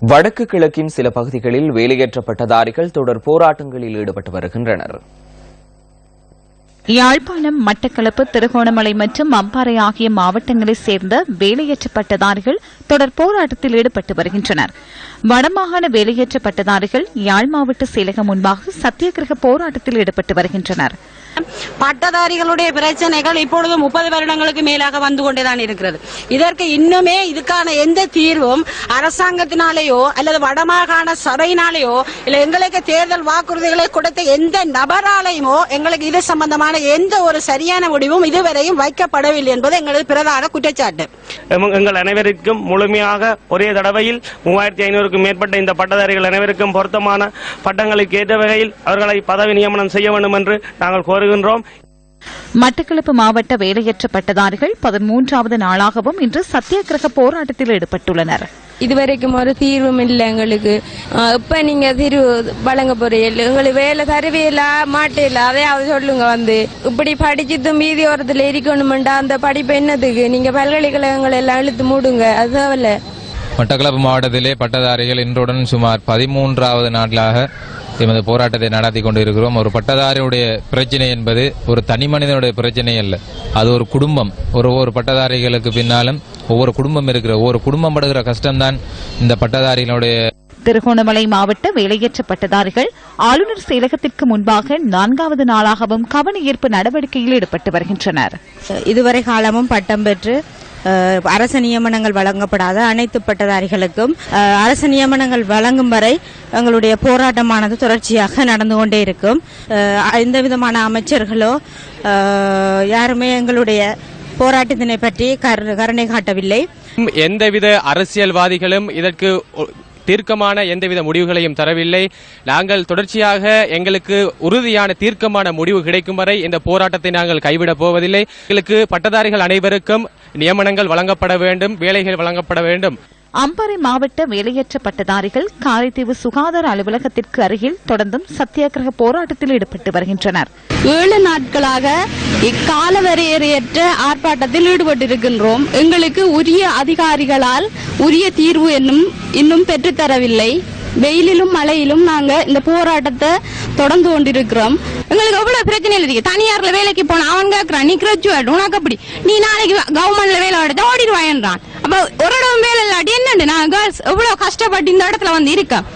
வடக்கு கிழக்கின் சில பகுதிகளில் வேலையற்ற பட்டதாரிகள் தொடர் போராட்டங்களில் ஈடுபட்டு வருகின்றனர். யாழ்ப்பாணம் மட்டக்களப்பு திருகோணமலை மற்றும் அம்பாறை ஆகிய மாவட்டங்களைச் சேர்ந்த வேலையற்ற பட்டதாரிகள் தொடர் போராட்டத்தில் ஈடுபட்டு வருகின்றனர். வடமாகாண வேலையற்ற பட்டதாரிகள் யாழ் மாவட்ட செயலகம் முன்பாக சத்தியகிரக போராட்டத்தில் ஈடுபட்டு வருகின்றனர். பட்டதாரிகளுடைய பிரச்சனைகள் இப்பொழுது முப்பது வருடங்களுக்கு மேலாக வந்து கொண்டேதான் இருக்கிறது. இதற்கு இன்னுமே இதுக்கான எந்த தீர்வும் அரசாங்கத்தினாலேயோ அல்லது வடமாகாண சபையினாலேயோ இல்ல எங்களுக்கு தேர்தல் வாக்குறுதிகளை கொடுத்த எந்த நபராலையுமோ எங்களுக்கு இது சம்பந்தமான எந்த ஒரு சரியான முடிவும் இதுவரையும் வைக்கப்படவில்லை என்பது எங்களது பிரதான குற்றச்சாட்டு. எங்கள் அனைவருக்கும் முழுமையாக ஒரே தடவையில் மூவாயிரத்தி ஐநூறுக்கும் மேற்பட்ட இந்த பட்டதாரிகள் அனைவருக்கும் பொருத்தமான பட்டங்களுக்கு ஏற்ற வகையில் அவர்களை பதவி நியமனம் செய்ய வேண்டும் என்று நாங்கள் கோருகின்றோம். மட்டக்களப்பு மாவட்ட வேலையற்ற பட்டதாரிகள் பதிமூன்றாவது நாளாகவும் இன்று சத்தியாகிரக போராட்டத்தில் ஈடுபட்டுள்ளனர். இதுவரைக்கும் ஒரு தீர்வும் இல்லை எங்களுக்கு. அஹ் இப்ப நீங்க தீர்வு வழங்க போறீங்க. எங்களுக்கு வேலை தருவியல மாட்டேல அதையாவது சொல்லுங்க வந்து. இப்படி படிச்சுட்டும் மீதி ஓரத்துல இருக்கணுமெண்டா அந்த படிப்பு என்னதுக்கு? நீங்க பல்கலைக்கழகங்கள் எல்லாம் இழுத்து மூடுங்க. அதுதான் மட்டக்களப்பு மாவட்டத்திலே பட்டதாரிகள் இன்றுடன் சுமார் பதிமூன்றாவது நாட்களாக எமது போராட்டத்தை நடத்தி கொண்டிருக்கிறோம். ஒரு பட்டதாரியுடைய பிரச்சனை என்பது ஒரு தனி மனிதனுடைய பிரச்சனை அல்ல. அது ஒரு குடும்பம். ஒரு ஒரு பட்டதாரிகளுக்கு பின்னாலும் ஒவ்வொரு குடும்பம் இருக்கிற ஒவ்வொரு குடும்பம் படுகிற கஷ்டம்தான் இந்த பட்டதாரிகளுடைய திருகோணமலை மாவட்ட வேலையற்ற பட்டதாரிகள் ஆளுநர் செயலகத்திற்கு முன்பாக நான்காவது நாளாகவும் கவனஈர்ப்பு நடவடிக்கையில் ஈடுபட்டு வருகின்றனர். இதுவரை காலமும் பட்டம் பெற்று அஹ், அரசு நியமனங்கள் வழங்கப்படாத அனைத்து பட்டதாரிகளுக்கும் அஹ், அரசு நியமனங்கள் வழங்கும் வரை எங்களுடைய போராட்டமானது தொடர்ச்சியாக நடந்து கொண்டே இருக்கும். எந்த விதமான அமைச்சர்களோ யாருமே எங்களுடைய போராட்டத்தினை பற்றி கருணை காட்டவில்லை. எந்தவித அரசியல்வாதிகளும் இதற்கு தீர்க்கமான எந்தவித முடிவுகளையும் தரவில்லை. நாங்கள் தொடர்ச்சியாக எங்களுக்கு உறுதியான தீர்க்கமான முடிவு கிடைக்கும் வரை இந்த போராட்டத்தை நாங்கள் கைவிடப் போவதில்லை. எங்களுக்கு பட்டதாரிகள் அனைவருக்கும் நியமனங்கள் வழங்கப்பட வேண்டும் வேலைகள் வழங்கப்பட வேண்டும். அம்பாறை மாவட்ட வேலையற்ற பட்டதாரிகள் காரைதீவு சுகாதார அலுவலகத்திற்கு அருகில் தொடர்ந்தும் சத்தியாகிரக போராட்டத்தில் ஈடுபட்டு வருகின்றனர். ஏழு நாட்களாக இக்கால வரையறையற்ற ஆர்ப்பாட்டத்தில் ஈடுபட்டிருக்கின்றோம். எங்களுக்கு உரிய அதிகாரிகளால் உரிய தீர்வு என்னும் இன்னும் பெற்றுத்தரவில்லை. வெயிலிலும் மழையிலும் நாங்க இந்த போராட்டத்தை தொடர்ந்து கொண்டிருக்கிறோம். எங்களுக்கு எவ்வளவு பிரச்சனை இருக்கு? தனியார்ல வேலைக்கு போன அவன் கேட்கறான் நீ கிராஜுவேட் உனக்கு அப்படி. நீ நாளைக்கு கவர்மெண்ட்ல வேலை எடுத்து ஓடிடுவாயன்றான். அப்ப ஒரு இடம் வேலை இல்லாட்டி என்னண்டு? நான் கேர்ள்ஸ் எவ்வளவு கஷ்டப்பட்டு இந்த இடத்துல வந்து இருக்கேன்